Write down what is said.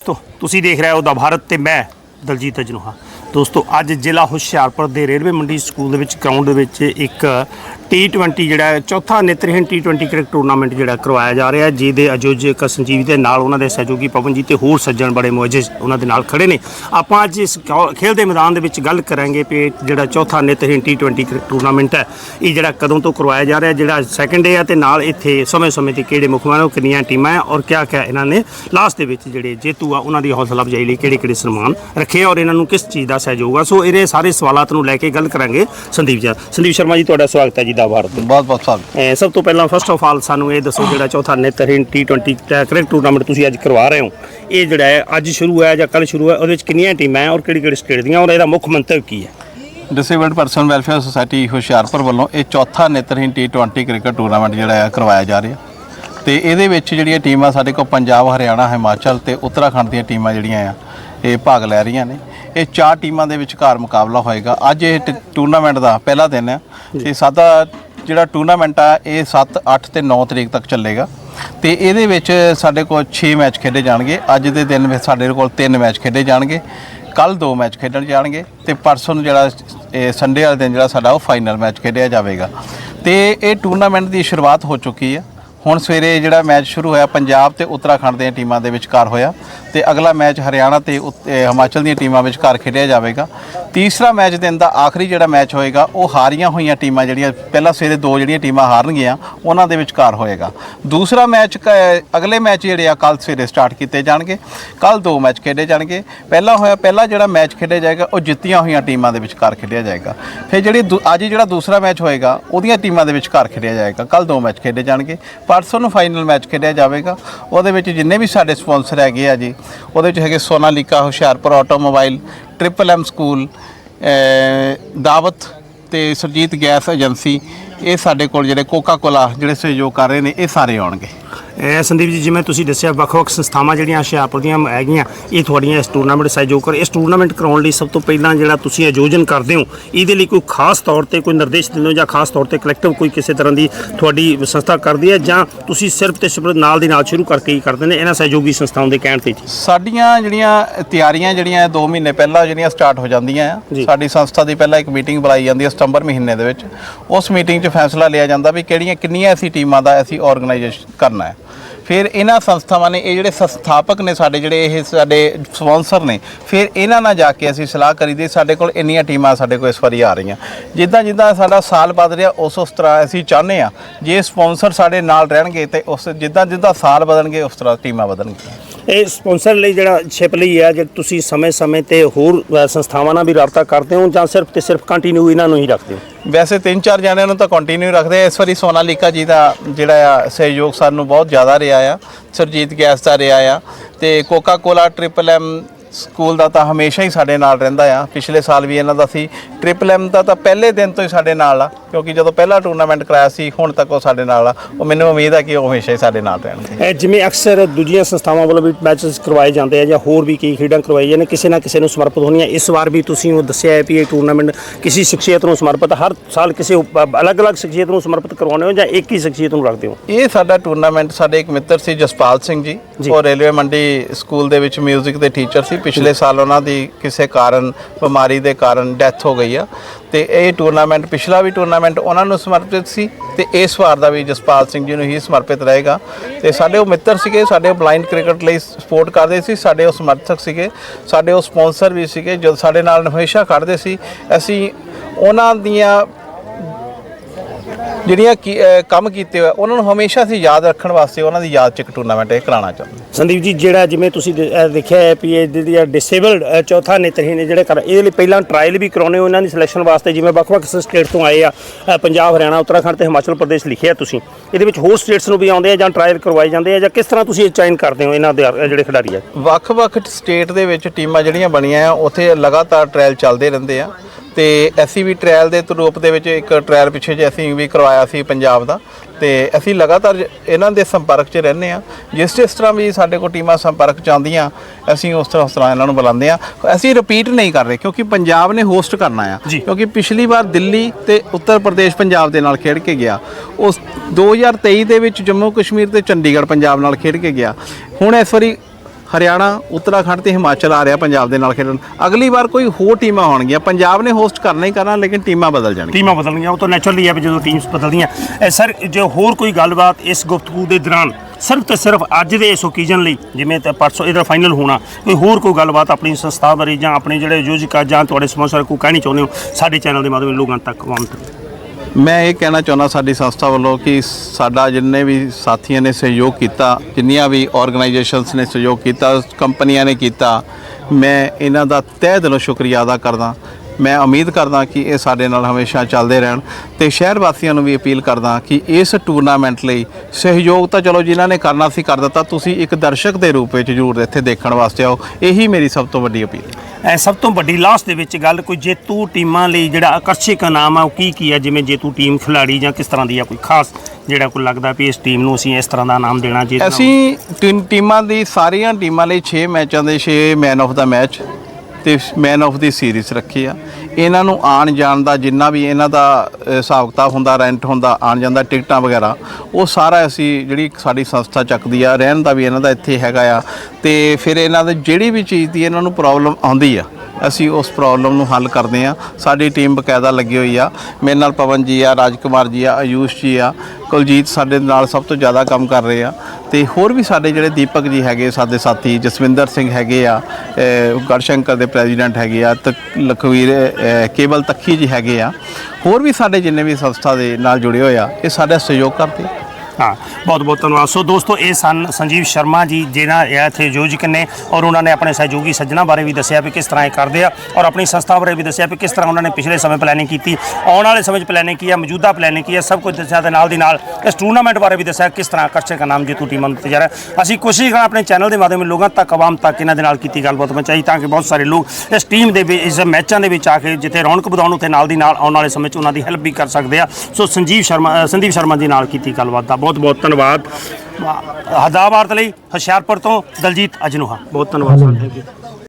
ਤੋ ਤੁਸੀਂ ਦੇਖ ਰਹੇ ਹੋ ਦਾ ਭਾਰਤ ਤੇ ਮੈਂ ਦਲਜੀਤ ਅਜਨੋਹਾ ਦੋਸਤੋ, ਅੱਜ ਜ਼ਿਲ੍ਹਾ ਹੁਸ਼ਿਆਰਪੁਰ ਦੇ ਰੇਲਵੇ ਮੰਡੀ ਸਕੂਲ ਦੇ ਵਿੱਚ ਗਰਾਊਂਡ ਦੇ ਵਿੱਚ ਇੱਕ T20 ਜਿਹੜਾ ਚੌਥਾ ਨੇਤਰਹੀਣ T20 ਕ੍ਰਿਕਟ ਟੂਰਨਾਮੈਂਟ ਜਿਹੜਾ ਕਰਵਾਇਆ ਜਾ ਰਿਹਾ ਜਿਹਦੇ ਆਯੋਜਕ ਸੰਜੀਵ ਦੇ ਨਾਲ ਉਹਨਾਂ ਦੇ ਸਹਿਯੋਗੀ ਪਵਨਜੀਤ ਤੇ ਹੋਰ ਸੱਜਣ ਬੜੇ ਮੁਅੱਜਜ਼ ਉਹਨਾਂ ਦੇ ਨਾਲ ਖੜੇ ਨੇ। ਆਪਾਂ ਅੱਜ ਇਸ ਖੇਲ- ਖੇਲ ਦੇ ਮੈਦਾਨ ਦੇ ਵਿੱਚ ਗੱਲ ਕਰਾਂਗੇ ਕਿ ਜਿਹੜਾ ਚੌਥਾ ਨੇਤਰਹੀਣ T20 ਕ੍ਰਿਕਟ ਟੂਰਨਾਮੈਂਟ ਹੈ, ਇਹ ਜਿਹੜਾ ਕਦੋਂ ਤੋਂ ਕਰਵਾਇਆ ਜਾ ਰਿਹਾ ਜਿਹੜਾ ਸੈਕੰਡ ਡੇ ਹੈ ਤੇ ਨਾਲ ਇੱਥੇ ਸਮੇਂ-ਸਮੇਂ ਤੇ ਕਿਹੜੇ ਮੁੱਖ ਮਹਿਮਾਨ ਕਿੰਨੀਆਂ ਟੀਮਾਂ ਹੈ ਔਰ ਕਿਆ ਕਿਆ ਇਹਨਾਂ ਨੇ ਲਾਸਟ ਦੇ ਵਿੱਚ ਜਿਹੜੇ ਜੇਤੂ ਆ, ਉਹਨਾਂ ਦੀ ਹੌਸਲਾ ਅਫਜ਼ਾਈ ਲਈ ਕਿਹੜੇ ਕਿਹੜੇ ਸਨਮਾਨ ਰੱਖੇ ਔਰ ਇਹਨਾਂ ਨੂੰ ਕਿਸ ਚੀਜ਼ ਦਾ ਸਹਿਯੋਗ ਆ। ਸੋ ਇਹਦੇ ਸਾਰੇ ਸਵਾਲਾਤ ਨੂੰ ਲੈ ਕੇ ਗੱਲ ਕਰਾਂਗੇ ਸੰਦੀਪ ਜੀ। ਸੰਦੀਪ ਸ਼ਰਮਾ ਜੀ ਤੁਹਾਡਾ ਸਵਾਗਤ ਹੈ ਜੀ ਦਾ ਭਾਰਤ ਬਹੁਤ ਬਹੁਤ ਸਵਾਗਤ। ਸਭ ਤੋਂ ਪਹਿਲਾਂ ਫਸਟ ਆਫ ਆਲ ਸਾਨੂੰ ਇਹ ਦੱਸੋ ਜਿਹੜਾ ਚੌਥਾ ਨੇਤਰਹੀਣ T20 ਕ੍ਰਿਕਟ ਟੂਰਨਾਮੈਂਟ ਤੁਸੀਂ ਅੱਜ ਕਰਵਾ ਰਹੇ ਹੋ। ਇਹ ਜਿਹੜਾ ਹੈ ਅੱਜ ਸ਼ੁਰੂ ਹੈ ਜਾਂ ਕੱਲ ਸ਼ੁਰੂ ਹੈ ਉਹਦੇ ਵਿੱਚ ਕਿੰਨੀਆਂ ਟੀਮਾਂ ਹੈ ਔਰ ਕਿਹੜੀ ਕਿਹੜੀ ਸਟੇਟ ਦੀਆਂ ਔਰ ਇਹਦਾ ਮੁੱਖ ਮੰਤਵ ਕੀ ਹੈ? Disabled person welfare society Hoshiarpur ਵੱਲੋਂ ਇਹ ਚੌਥਾ ਨੇਤਰਹੀਣ T20 ਕ੍ਰਿਕਟ ਟੂਰਨਾਮੈਂਟ ਜਿਹੜਾ ਹੈ ਕਰਵਾਇਆ ਜਾ ਰਿਹਾ। ਤੇ ਇਹਦੇ ਵਿੱਚ ਜਿਹੜੀਆਂ ਟੀਮਾਂ ਸਾਡੇ ਕੋਲ ਪੰਜਾਬ ਹਰਿਆਣਾ ਹਿਮਾਚਲ ਤੇ ਉੱਤਰਾਖੰਡ ਦੀਆਂ ਟੀਮਾਂ ਜਿਹੜੀਆਂ ਆ ਇਹ ਭਾਗ ਲੈ ਰਹੀਆਂ ਨੇ। ਇਹ ਚਾਰ ਟੀਮਾਂ ਦੇ ਵਿਚਕਾਰ ਮੁਕਾਬਲਾ ਹੋਏਗਾ। ਅੱਜ ਇਹ ਟ- ਟੂਰਨਾਮੈਂਟ ਦਾ ਪਹਿਲਾ ਦਿਨ ਹੈ ਤੇ ਸਾਡਾ ਜਿਹੜਾ ਟੂਰਨਾਮੈਂਟ ਆ ਇਹ 7 8 ਤੇ 9 ਤਰੀਕ ਤੱਕ ਚੱਲੇਗਾ। ਤੇ ਇਹਦੇ ਵਿੱਚ ਸਾਡੇ ਕੋਲ 6 ਮੈਚ ਖੇਡੇ ਜਾਣਗੇ। ਅੱਜ ਦੇ ਦਿਨ ਵਿੱਚ ਸਾਡੇ ਕੋਲ 3 ਮੈਚ ਖੇਡੇ ਜਾਣਗੇ। ਕੱਲ ਦੋ ਮੈਚ ਖੇਡਣ ਜਾਣਗੇ ਤੇ ਪਰਸੋਂ ਨੂੰ ਜਿਹੜਾ ਇਹ ਸੰਡੇ ਵਾਲੇ ਦਿਨ ਜਿਹੜਾ ਸਾਡਾ ਉਹ ਫਾਈਨਲ ਮੈਚ ਖੇਡਿਆ ਜਾਵੇਗਾ। ਤੇ ਇਹ ਟੂਰਨਾਮੈਂਟ ਦੀ ਸ਼ੁਰੂਆਤ ਹੋ ਚੁੱਕੀ ਹੈ। ਹੁਣ ਸਵੇਰੇ ਜਿਹੜਾ ਮੈਚ ਸ਼ੁਰੂ ਹੋਇਆ ਪੰਜਾਬ ਤੇ ਉੱਤਰਾਖੰਡ ਦੀਆਂ ਟੀਮਾਂ ਦੇ ਵਿਚਕਾਰ ਹੋਇਆ। ਤੇ ਅਗਲਾ ਮੈਚ ਹਰਿਆਣਾ ਤੇ ਉੱਤ- ਹਿਮਾਚਲ ਦੀਆਂ ਟੀਮਾਂ ਵਿਚਕਾਰ ਖੇਡਿਆ ਜਾਵੇਗਾ। ਤੀਸਰਾ ਮੈਚ ਦਿਨ ਦਾ ਆਖਰੀ ਜਿਹੜਾ ਮੈਚ ਹੋਏਗਾ, ਉਹ ਹਾਰੀਆਂ ਹੋਈਆਂ ਟੀਮਾਂ ਜਿਹੜੀਆਂ, ਪਹਿਲਾਂ ਸਵੇਰੇ ਦੋ ਜਿਹੜੀਆਂ ਟੀਮਾਂ ਹਾਰਨਗੀਆਂ, ਉਹਨਾਂ ਦੇ ਵਿਚਕਾਰ ਹੋਏਗਾ। ਦੂਸਰਾ ਮੈਚ ਕ- ਅਗਲੇ ਮੈਚ ਜਿਹੜੇ ਆ ਕੱਲ ਸਵੇਰੇ ਸਟਾਰਟ ਕੀਤੇ ਜਾਣਗੇ। ਕੱਲ ਦੋ ਮੈਚ ਖੇਡੇ ਜਾਣਗੇ। ਪਹਿਲਾ ਹੋਇਆ, ਪਹਿਲਾ ਜਿਹੜਾ ਮੈਚ ਖੇਡਿਆ ਜਾਏਗਾ, ਉਹ ਜਿੱਤੀਆਂ ਹੋਈਆਂ ਟੀਮਾਂ ਦੇ ਵਿਚਕਾਰ ਖੇਡਿਆ ਜਾਏਗਾ। ਫਿਰ ਜਿਹੜੀ ਦੂ- ਅੱਜ ਜਿਹੜਾ ਦੂਸਰਾ ਮੈਚ ਹੋਏਗਾ, ਉਹਦੀਆਂ ਟੀਮਾਂ ਦੇ ਵਿਚਕਾਰ ਖੇਡਿਆ ਜਾਏਗਾ। ਕੱਲ ਦੋ ਮੈਚ ਖੇਡੇ ਜਾਣਗੇ। ਪਰਸੋਂ ਨੂੰ ਫਾਈਨਲ ਮੈਚ ਖੇਡਿਆ ਜਾਵੇਗਾ। ਉਹਦੇ ਵਿੱਚ ਜਿੰਨੇ ਵੀ ਸਾਡੇ ਸਪਾਂਸਰ ਹੈਗੇ ਆ ਜੀ ਉਹਦੇ ਵਿੱਚ ਹੈਗੇ Sonalika, Hoshiarpur automobile triple M school, ਅਹ, ਦਾਵਤ ਤੇ ਸਰਜੀਤ ਗੈਸ ਏਜੰਸੀ। ਇਹ ਸਾਡੇ ਕੋਲ ਜਿਹੜੇ ਕੋਕਾ ਕੋਲਾ ਜਿਹੜੇ ਸਹਿਯੋਗ ਕਰ ਰਹੇ ਨੇ, ਇਹ ਸਾਰੇ ਆਉਣਗੇ। ਸੰਦੀਪ ਜੀ ਜਿਵੇਂ ਤੁਸੀਂ ਦੱਸਿਆ ਵੱਖ-ਵੱਖ ਸੰਸਥਾਵਾਂ ਜਿਹੜੀਆਂ ਹੁਸ਼ਿਆਰਪੁਰ ਦੀਆਂ ਹੈਗੀਆਂ ਇਹ ਤੁਹਾਡੀਆਂ ਇਸ ਟੂਰਨਾਮੈਂਟ ਸਹਿਯੋਗ ਕਰ ਇਸ ਟੂਰਨਾਮੈਂਟ ਕਰਾਉਣ ਲਈ ਸਭ ਤੋਂ ਪਹਿਲਾਂ ਜਿਹੜਾ ਤੁਸੀਂ ਆਯੋਜਨ ਕਰਦੇ ਹੋ ਇਹਦੇ ਲਈ ਕੋਈ ਖਾਸ ਤੌਰ ਤੇ ਕੋਈ ਨਿਰਦੇਸ਼ ਦਿੰਦੇ ਹੋ ਜਾਂ ਖਾਸ ਤੌਰ ਤੇ ਕਲੈਕਟਿਵ ਕੋਈ ਕਿਸੇ ਤਰ੍ਹਾਂ ਦੀ ਤੁਹਾਡੀ ਸੰਸਥਾ ਕਰਦੀ ਹੈ ਜਾਂ ਤੁਸੀਂ ਸਿਰਫ ਤੇ ਸਿਰਫ ਨਾਲ ਦੀ ਨਾਲ ਸ਼ੁਰੂ ਕਰਕੇ ਹੀ ਕਰਦੇ ਨੇ ਇਹਨਾਂ ਸਹਿਯੋਗੀ ਸੰਸਥਾਵਾਂ ਦੇ ਕਹਿਣ ਤੇ ਜੀ? ਸਾਡੀਆਂ ਜਿਹੜੀਆਂ ਤਿਆਰੀਆਂ ਜਿਹੜੀਆਂ 2 ਮਹੀਨੇ ਪਹਿਲਾਂ ਜਿਹੜੀਆਂ ਸਟਾਰਟ ਹੋ ਜਾਂਦੀਆਂ ਆ। ਸਾਡੀ ਸੰਸਥਾ ਦੀ ਪਹਿਲਾਂ ਇੱਕ ਮੀਟਿੰਗ ਬੁਲਾਈ ਜਾਂਦੀ ਹੈ ਸਤੰਬਰ ਮਹੀਨੇ ਦੇ ਵਿੱਚ। ਉਸ ਮੀਟਿੰਗ 'ਚ ਫੈਸਲਾ ਲਿਆ ਜਾਂਦਾ ਵੀ ਕਿਹੜੀਆਂ ਕਿੰਨੀਆਂ ਅਸੀਂ ਟੀਮਾਂ ਦਾ ਅਸੀਂ ਆਰਗੇਨਾਈਜੇਸ਼ਨ ਕਰਨਾ ਹੈ। ਫਿਰ ਇਹਨਾਂ ਸੰਸਥਾਵਾਂ ਨੇ, ਇਹ ਜਿਹੜੇ ਸੰਸਥਾਪਕ ਨੇ ਸਾਡੇ ਜਿਹੜੇ, ਇਹ ਸਾਡੇ ਸਪਾਂਸਰ ਨੇ, ਫਿਰ ਇਹਨਾਂ ਨਾਲ ਜਾ ਕੇ ਅਸੀਂ ਸਲਾਹ ਕਰੀਦੀ ਸਾਡੇ ਕੋਲ ਇੰਨੀਆਂ ਟੀਮਾਂ ਸਾਡੇ ਕੋਲ ਇਸ ਵਾਰੀ ਆ ਰਹੀਆਂ। ਜਿੱਦਾਂ ਜਿੱਦਾਂ ਸਾਡਾ ਸਾਲ ਵੱਧ ਰਿਹਾ, ਉਸ ਉਸ ਤਰ੍ਹਾਂ ਅਸੀਂ ਚਾਹੁੰਦੇ ਆ ਜੇ ਸਪਾਂਸਰ ਸਾਡੇ ਨਾਲ ਰਹਿਣਗੇ ਤੇ ਉਸ, ਜਿੱਦਾਂ ਜਿੱਦਾਂ ਸਾਲ ਵਧਣਗੇ, ਉਸ ਤਰ੍ਹਾਂ ਟੀਮਾਂ ਵਧਣਗੀਆਂ। ਇਹ ਸਪਾਂਸਰ ਲਈ ਜਿਹੜਾ ਸ਼ਿਪ ਲਈ ਹੈ ਜੇ ਤੁਸੀਂ ਸਮੇਂ-ਸਮੇਂ ਤੇ ਹੋਰ ਸੰਸਥਾਵਾਂ ਨਾਲ ਵੀ ਰਾਬਤਾ ਕਰਦੇ ਹੋ ਜਾਂ ਸਿਰਫ ਤੇ ਸਿਰਫ ਕੰਟੀਨਿਊ ਇਹਨਾਂ ਨੂੰ ਹੀ ਰੱਖਦੇ ਹੋ? ਵੈਸੇ ਤਿੰਨ ਚਾਰ ਜਣਿਆਂ ਨੂੰ ਤਾਂ ਕੰਟੀਨਿਊ ਰੱਖਦੇ ਆ। ਇਸ ਵਾਰੀ ਸੋਨਾਲੀਕਾ ਜੀ ਦਾ ਜਿਹੜਾ ਆ, ਸਹਿਯੋਗ ਸਾਨੂੰ ਬਹੁਤ ਜ਼ਿਆਦਾ ਰਿਹਾ ਆ। ਸਰਜੀਤ ਗੈਸ ਦਾ ਰਿਹਾ ਆ। ਤੇ Coca Cola triple M school ਦਾ ਤਾਂ ਹਮੇਸ਼ਾ ਹੀ ਸਾਡੇ ਨਾਲ ਰਹਿੰਦਾ ਆ। ਪਿਛਲੇ ਸਾਲ ਵੀ ਇਹਨਾਂ ਦਾ ਸੀ। ਟ੍ਰਿਪਲ ਐਮ ਦਾ ਤਾਂ ਪਹਿਲੇ ਦਿਨ ਤੋਂ ਹੀ ਸਾਡੇ ਨਾਲ ਆ ਕਿਉਂਕਿ ਜਦੋਂ ਪਹਿਲਾ ਟੂਰਨਾਮੈਂਟ ਕਰਾਇਆ ਸੀ ਹੁਣ ਤੱਕ ਉਹ ਸਾਡੇ ਨਾਲ ਆ। ਉਹ ਮੈਨੂੰ ਉਮੀਦ ਹੈ ਕਿ ਉਹ ਹਮੇਸ਼ਾ ਹੀ ਸਾਡੇ ਨਾਲ ਰਹਿਣਗੇ। ਇਹ ਜਿਵੇਂ ਅਕਸਰ ਦੂਜੀਆਂ ਸੰਸਥਾਵਾਂ ਵੱਲੋਂ ਵੀ ਮੈਚਸ ਕਰਵਾਏ ਜਾਂਦੇ ਆ ਜਾਂ ਹੋਰ ਵੀ ਕਈ ਖੇਡਾਂ ਕਰਵਾਈ ਜਾਂਦੇ ਕਿਸੇ ਨਾ ਕਿਸੇ ਨੂੰ ਸਮਰਪਿਤ ਹੋਣੀਆਂ। ਇਸ ਵਾਰ ਵੀ ਤੁਸੀਂ ਉਹ ਦੱਸਿਆ ਹੈ ਵੀ ਇਹ ਟੂਰਨਾਮੈਂਟ ਕਿਸੇ ਸ਼ਖਸੀਅਤ ਨੂੰ ਸਮਰਪਿਤ ਹਰ ਸਾਲ ਕਿਸੇ ਅਲੱਗ-ਅਲੱਗ ਸ਼ਖਸੀਅਤ ਨੂੰ ਸਮਰਪਿਤ ਕਰਵਾਉਂਦੇ ਹੋ ਜਾਂ ਇੱਕ ਹੀ ਸ਼ਖਸੀਅਤ ਨੂੰ ਰੱਖਦੇ ਹੋ? ਇਹ ਸਾਡਾ ਟੂਰਨਾਮੈਂਟ ਸਾਡੇ ਇੱਕ ਮਿੱਤਰ ਸੀ ਜਸਪਾਲ ਸਿੰਘ ਜੀ। ਉਹ ਰੇਲਵੇ ਮੰਡੀ ਸਕੂਲ ਦੇ ਵਿੱਚ 뮤직 ਦੇ ਟੀਚਰ ਸੀ। ਪਿਛਲੇ ਸਾਲ ਉਹਨਾਂ ਦੀ ਕਿਸੇ ਕਾਰਨ, ਬਿਮਾਰੀ ਦੇ ਕਾਰਨ ਡੈਥ ਹੋ ਗਈ ਆ। ਤੇ ਇਹ ਟੂਰਨਾਮੈਂਟ ਪਿਛਲਾ ਵੀ ਟੂਰਨਾਮੈਂਟ ਉਹਨਾਂ ਨੂੰ ਸਮਰਪਿਤ ਸੀ ਤੇ ਇਸ ਵਾਰ ਦਾ ਵੀ ਜਸਪਾਲ ਸਿੰਘ ਜੀ ਨੂੰ ਹੀ ਸਮਰਪਿਤ ਰਹੇਗਾ। ਤੇ ਸਾਡੇ ਉਹ ਮਿੱਤਰ ਸੀਗੇ, ਸਾਡੇ ਬਲਾਈਂਡ ਕ੍ਰਿਕਟ ਲਈ ਸਪੋਰਟ ਕਰਦੇ ਸੀ, ਸਾਡੇ ਉਹ ਸਮਰਥਕ ਸੀਗੇ, ਸਾਡੇ ਉਹ ਸਪਾਂਸਰ ਵੀ ਸੀਗੇ, ਜੋ ਸਾਡੇ ਨਾਲ ਹਮੇਸ਼ਾ ਖੜਦੇ ਸੀ। ਅਸੀਂ ਉਹਨਾਂ ਦੀਆਂ ਜਿਹੜੀਆਂ ਕੰਮ ਕੀਤੇ ਹੋਏ ਉਹਨਾਂ ਨੂੰ ਹਮੇਸ਼ਾ ਅਸੀਂ ਯਾਦ ਰੱਖਣ ਵਾਸਤੇ ਉਹਨਾਂ ਦੀ ਯਾਦ ਚ ਇੱਕ ਟੂਰਨਾਮੈਂਟ ਇਹ ਕਰਾਉਣਾ ਚਾਹੁੰਦੇ। ਸੰਦੀਪ ਜੀ ਜਿਹੜਾ ਜਿਵੇਂ ਤੁਸੀਂ ਦੇਖਿਆ ਹੈ ਇਹ ਜਿਹੜੀ ਡਿਸੇਬਲਡ ਚੌਥਾ ਨੇਤਰਹੀਣ ਨੇ ਜਿਹੜੇ ਕਰ ਇਹਦੇ ਲਈ ਪਹਿਲਾਂ ਟ੍ਰਾਇਲ ਵੀ ਕਰਾਉਣੇ ਹੋ ਇਹਨਾਂ ਦੀ ਸਿਲੈਕਸ਼ਨ ਵਾਸਤੇ ਜਿਵੇਂ ਵੱਖ-ਵੱਖ ਸਟੇਟ ਤੋਂ ਆਏ ਆ ਪੰਜਾਬ ਹਰਿਆਣਾ ਉੱਤਰਾਖੰਡ ਤੇ ਹਿਮਾਚਲ ਪ੍ਰਦੇਸ਼ ਲਿਖਿਆ ਤੁਸੀਂ। ਇਹਦੇ ਵਿੱਚ ਹੋਰ ਸਟੇਟਸ ਨੂੰ ਵੀ ਆਉਂਦੇ ਆ ਜਾਂ ਟ੍ਰਾਇਲ ਕਰਵਾਏ ਜਾਂਦੇ ਆ ਜਾਂ ਕਿਸ ਤਰ੍ਹਾਂ ਤੁਸੀਂ ਚੈਨ ਕਰਦੇ ਹੋ ਇਹਨਾਂ ਦੇ ਜਿਹੜੇ ਖਿਡਾਰੀ ਆ? ਵੱਖ-ਵੱਖ ਸਟੇਟ ਦੇ ਵਿੱਚ ਟੀਮਾਂ ਜਿਹੜੀਆਂ ਬਣੀਆਂ ਆ ਉੱਥੇ ਲਗਾਤਾਰ ਟ੍ਰਾਇਲ ਚੱਲਦੇ ਰਹਿੰਦੇ ਆ। ਤੇ ਅਸੀਂ ਵੀ ਟ੍ਰਾਇਲ ਦੇ ਰੂਪ ਦੇ ਵਿੱਚ ਇੱਕ ਟ੍ਰਾਇਲ ਪਿੱਛੇ ਜੇ ਅਸੀਂ ਵੀ ਕਰਵਾਇਆ ਸੀ ਪੰਜਾਬ ਦਾ। ਤੇ ਅਸੀਂ ਲਗਾਤਾਰ ਇਹਨਾਂ ਦੇ ਸੰਪਰਕ 'ਚ ਰਹਿੰਦੇ ਆ ਜਿਸ ਜਿਸ ਤਰ੍ਹਾਂ ਵੀ ਸਾਡੇ ਕੋਲ ਟੀਮਾਂ ਸੰਪਰਕ 'ਚ ਆਉਂਦੀਆਂ ਅਸੀਂ ਉਸ ਤਰ੍ਹਾਂ ਉਸ ਤਰ੍ਹਾਂ ਇਹਨਾਂ ਨੂੰ ਬੁਲਾਉਂਦੇ ਆ ਅਸੀਂ ਰਿਪੀਟ ਨਹੀਂ ਕਰ ਰਹੇ ਕਿਉਂਕਿ ਪੰਜਾਬ ਨੇ ਹੋਸਟ ਕਰਨਾ ਆ। ਕਿਉਂਕਿ ਪਿਛਲੀ ਵਾਰ ਦਿੱਲੀ ਤੇ ਉੱਤਰ ਪ੍ਰਦੇਸ਼ ਪੰਜਾਬ ਦੇ ਨਾਲ ਖੇਡ ਕੇ ਗਿਆ। ਉਸ 2023 ਦੇ ਵਿੱਚ ਜੰਮੂ ਕਸ਼ਮੀਰ ਤੇ ਚੰਡੀਗੜ੍ਹ ਪੰਜਾਬ ਨਾਲ ਖੇਡ ਕੇ ਗਿਆ। ਹੁਣ ਇਸ ਵਾਰੀ ਹਰਿਆਣਾ, ਉੱਤਰਾਖੰਡ ਤੇ ਹਿਮਾਚਲ ਆ ਰਿਹਾ ਪੰਜਾਬ ਦੇ ਨਾਲ ਖੇਡਣ। ਅਗਲੀ ਵਾਰ ਕੋਈ ਹੋਰ ਟੀਮਾਂ ਹੋਣਗੀਆਂ। ਪੰਜਾਬ ਨੇ ਹੋਸਟ ਕਰਨਾ ਹੀ ਕਰਨਾ, ਲੇਕਿਨ ਟੀਮਾਂ ਬਦਲ ਜਾਣਗੀਆਂ। ਟੀਮਾਂ ਬਦਲਣਗੀਆਂ, ਉਹ ਤਾਂ ਨੈਚੁਰਲੀ ਹੈ ਵੀ ਜਦੋਂ ਟੀਮਸ ਬਦਲਦੀਆਂ। ਇਹ ਸਰ, ਜੇ ਹੋਰ ਕੋਈ ਗੱਲਬਾਤ ਇਸ ਗੁਫ਼ਤਗੂ ਦੇ ਦੌਰਾਨ, ਸਿਰਫ ਤੇ ਸਿਰਫ ਅੱਜ ਦੇ ਇਸ ਓਕੇਜ਼ਨ ਲਈ, ਜਿਵੇਂ ਤਾਂ ਪਰਸੋਂ ਇਹਦਾ ਫਾਈਨਲ ਹੋਣਾ, ਕੋਈ ਹੋਰ ਕੋਈ ਗੱਲਬਾਤ ਆਪਣੀ ਸੰਸਥਾ ਬਾਰੇ ਜਾਂ ਆਪਣੇ ਜਿਹੜੇ ਆਯੋਜਕ ਜਾਂ ਤੁਹਾਡੇ ਸਪਾਂਸਰ ਕੋ ਕਹਿਣੀ ਚਾਹੁੰਦੇ ਹੋ, ਸਾਡੇ ਚੈਨਲ ਦੇ ਮਾਧਿਅਮ ਲੋਕਾਂ ਤੱਕ ਆਵਾਮ ਤੱਕ ਮੈਂ ਇਹ ਕਹਿਣਾ ਚਾਹੁੰਦਾ ਸਾਡੀ ਸੰਸਥਾ ਵੱਲੋਂ ਕਿ ਸਾਡਾ ਜਿੰਨੇ ਵੀ ਸਾਥੀਆਂ ਨੇ ਸਹਿਯੋਗ ਕੀਤਾ, ਜਿੰਨੀਆਂ ਵੀ ਆਰਗੇਨਾਈਜੇਸ਼ਨਸ ਨੇ ਸਹਿਯੋਗ ਕੀਤਾ ਕੰਪਨੀਆਂ ਨੇ ਕੀਤਾ, ਮੈਂ ਇਹਨਾਂ ਦਾ ਤਹਿ ਦਿਲੋਂ ਸ਼ੁਕਰੀਆ ਅਦਾ ਕਰਦਾ। ਮੈਂ ਉਮੀਦ ਕਰਦਾ ਕਿ ਇਹ ਸਾਡੇ ਨਾਲ ਹਮੇਸ਼ਾ ਚੱਲਦੇ ਰਹਿਣ ਤੇ ਸ਼ਹਿਰ ਵਾਸੀਆਂ ਨੂੰ ਵੀ ਅਪੀਲ ਕਰਦਾ ਕਿ ਇਸ ਟੂਰਨਾਮੈਂਟ ਲਈ ਸਹਿਯੋਗ ਤਾਂ ਚਲੋ ਜਿਨ੍ਹਾਂ ਨੇ ਕਰਨਾ ਸੀ ਕਰ ਦਿੱਤਾ ਤੁਸੀਂ ਇੱਕ ਦਰਸ਼ਕ ਦੇ ਰੂਪ ਵਿੱਚ ਜ਼ਰੂਰ ਇੱਥੇ ਦੇਖਣ ਵਾਸਤੇ ਆਓ। ਇਹੀ ਮੇਰੀ ਸਭ ਤੋਂ ਵੱਡੀ ਅਪੀਲ। ਹੈ ਇਹ ਸਭ ਤੋਂ ਵੱਡੀ ਲਾਸਟ ਦੇ ਵਿੱਚ ਗੱਲ ਕੋਈ ਜੇਤੂ ਟੀਮਾਂ ਲਈ ਜਿਹੜਾ ਆਕਰਸ਼ਕ ਨਾਮ ਆ ਉਹ ਕੀ ਕੀ ਹੈ ਜਿਵੇਂ ਜੇਤੂ ਟੀਮ ਖਿਲਾੜੀ ਜਾਂ ਕਿਸ ਤਰ੍ਹਾਂ ਦੀ ਆ? ਕੋਈ ਖਾਸ ਜਿਹੜਾ ਕੋਈ ਲੱਗਦਾ ਵੀ ਇਸ ਟੀਮ ਨੂੰ ਅਸੀਂ ਇਸ ਤਰ੍ਹਾਂ ਦਾ ਨਾਮ ਦੇਣਾ ਜੇ ਅਸੀਂ ਤਿੰਨ ਟੀਮਾਂ ਦੀ ਸਾਰੀਆਂ ਟੀਮਾਂ ਲਈ 6 ਮੈਚਾਂ ਦੇ 6 ਮੈਨ ਆਫ ਦਾ ਮੈਚ ਤੇ ਮੈਨ ਆਫ ਦੀ ਸੀਰੀਜ਼ ਰੱਖੀ ਆ। ਇਹਨਾਂ ਨੂੰ ਆਣ ਜਾਣ ਦਾ ਜਿੰਨਾ ਵੀ ਇਹਨਾਂ ਦਾ ਹਿਸਾਬ ਕਿਤਾਬ ਹੁੰਦਾ ਰੈਂਟ ਹੁੰਦਾ ਆਣ ਜਾਂਦਾ ਟਿਕਟਾਂ ਵਗੈਰਾ, ਉਹ ਸਾਰਾ ਅਸੀਂ ਜਿਹੜੀ ਸਾਡੀ ਸੰਸਥਾ ਚੱਕਦੀ ਆ, ਰਹਿਣ ਦਾ ਵੀ ਇਹਨਾਂ ਦਾ ਇੱਥੇ ਹੈਗਾ ਆ। ਤੇ ਫਿਰ ਇਹਨਾਂ ਦੇ ਜਿਹੜੀ ਵੀ ਚੀਜ਼ ਦੀ ਇਹਨਾਂ ਨੂੰ ਪ੍ਰੋਬਲਮ ਆਉਂਦੀ ਆ, ਅਸੀਂ ਉਸ ਪ੍ਰੋਬਲਮ ਨੂੰ ਹੱਲ ਕਰਦੇ ਆ। ਸਾਡੀ ਟੀਮ ਬਕਾਇਦਾ ਲੱਗੀ ਹੋਈ ਆ। ਮੇਰੇ ਨਾਲ ਪਵਨ ਜੀ ਆ ਰਾਜ ਕੁਮਾਰ ਜੀ ਆ, ਆਯੂਸ਼ ਜੀ ਆ। ਕੁਲਜੀਤ ਸਾਡੇ ਨਾਲ ਸਭ ਤੋਂ ਜ਼ਿਆਦਾ ਕੰਮ ਕਰ ਰਹੇ ਆ। ਤੇ ਹੋਰ ਵੀ ਸਾਡੇ ਜਿਹੜੇ ਦੀਪਕ ਜੀ ਹੈਗੇ, ਸਾਡੇ ਸਾਥੀ ਜਸਵਿੰਦਰ ਸਿੰਘ ਹੈਗੇ ਆ ਗੜਸ਼ੰਕਰ ਦੇ ਪ੍ਰੈਜ਼ੀਡੈਂਟ ਹੈਗੇ ਆ, ਤੇ, ਲਖਵੀਰ ਕੇਵਲ ਤੱਖੀ ਜੀ ਹੈਗੇ ਆ, ਹੋਰ ਵੀ ਸਾਡੇ ਜਿੰਨੇ ਵੀ ਸੰਸਥਾ ਦੇ ਨਾਲ ਜੁੜੇ ਹੋਏ ਆ, ਇਹ ਸਾਡਾ ਸਹਿਯੋਗ ਕਰਦੇ ਹਾਂ, ਬਹੁਤ ਬਹੁਤ ਧੰਨਵਾਦ। ਸੋ ਦੋਸਤੋ, ਇਹ ਸਨ ਸੰਜੀਵ ਸ਼ਰਮਾ ਜੀ ਜਿਹਨਾਂ ਇਹ ਇੱਥੇ ਆਯੋਜਕ ਨੇ ਔਰ ਉਹਨਾਂ ਨੇ ਆਪਣੇ ਸਹਿਯੋਗੀ ਸੱਜਣਾ ਬਾਰੇ ਵੀ ਦੱਸਿਆ ਵੀ ਕਿਸ ਤਰ੍ਹਾਂ ਇਹ ਕਰਦੇ ਆ ਔਰ ਆਪਣੀ ਸੰਸਥਾ ਬਾਰੇ ਵੀ ਦੱਸਿਆ ਵੀ ਕਿਸ ਤਰ੍ਹਾਂ ਉਹਨਾਂ ਨੇ ਪਿਛਲੇ ਸਮੇਂ ਪਲੈਨਿੰਗ ਕੀਤੀ। ਆਉਣ ਵਾਲੇ ਸਮੇਂ 'ਚ ਪਲੈਨਿੰਗ ਕੀ ਹੈ ਮੌਜੂਦਾ ਪਲੈਨਿੰਗ ਕੀ ਹੈ ਸਭ ਕੁਝ ਦੱਸਿਆ ਤੇ ਨਾਲ ਦੀ ਨਾਲ ਇਸ ਟੂਰਨਾਮੈਂਟ ਬਾਰੇ ਵੀ ਦੱਸਿਆ ਕਿਸ ਤਰ੍ਹਾਂ ਆਕਰਸ਼ਕ ਨਾਮ ਜੇਤੂ ਟੀਮਾਂ ਨੂੰ ਦਿੱਤੇ ਜਾ ਰਿਹਾ ਅਸੀਂ ਕੋਸ਼ਿਸ਼ ਕਰਾਂ ਆਪਣੇ ਚੈਨਲ ਦੇ ਮਾਧਿਅਮ ਲੋਕਾਂ ਤੱਕ, ਆਵਾਮ ਤੱਕ ਇਹਨਾਂ ਦੇ ਨਾਲ ਕੀਤੀ ਗੱਲਬਾਤ ਪਹੁੰਚਾਈ ਤਾਂ ਕਿ ਬਹੁਤ ਸਾਰੇ ਲੋਕ ਇਸ ਟੀਮ ਦੇ ਇਸ ਮੈਚਾਂ ਦੇ ਵਿੱਚ ਆ ਕੇ ਜਿੱਥੇ ਰੌਣਕ ਵਧਾਉਣ ਉੱਥੇ ਨਾਲ ਦੀ ਨਾਲ ਆਉਣ ਵਾਲੇ ਸਮੇਂ 'ਚ ਉਹਨਾਂ ਦੀ ਹੈਲਪ ਵੀ ਕਰ ਸਕਦੇ ਆ। ਸੋ ਸੰਜੀਵ ਸ਼ਰਮਾ, ਸੰਦੀਪ ਸ਼ਰਮਾ ਜੀ ਨਾਲ ਕੀਤੀ ਗੱਲਬਾਤ ਦਾ ਬਹੁਤ ਬਹੁਤ ਧੰਨਵਾਦ। ਹਦਾਵਾਰਤ ਲਈ ਹੁਸ਼ਿਆਰਪੁਰ ਤੋਂ ਦਲਜੀਤ ਅਜਨੂਹਾ। ਬਹੁਤ ਧੰਨਵਾਦ ਸਰ ਥੈਂਕ ਯੂ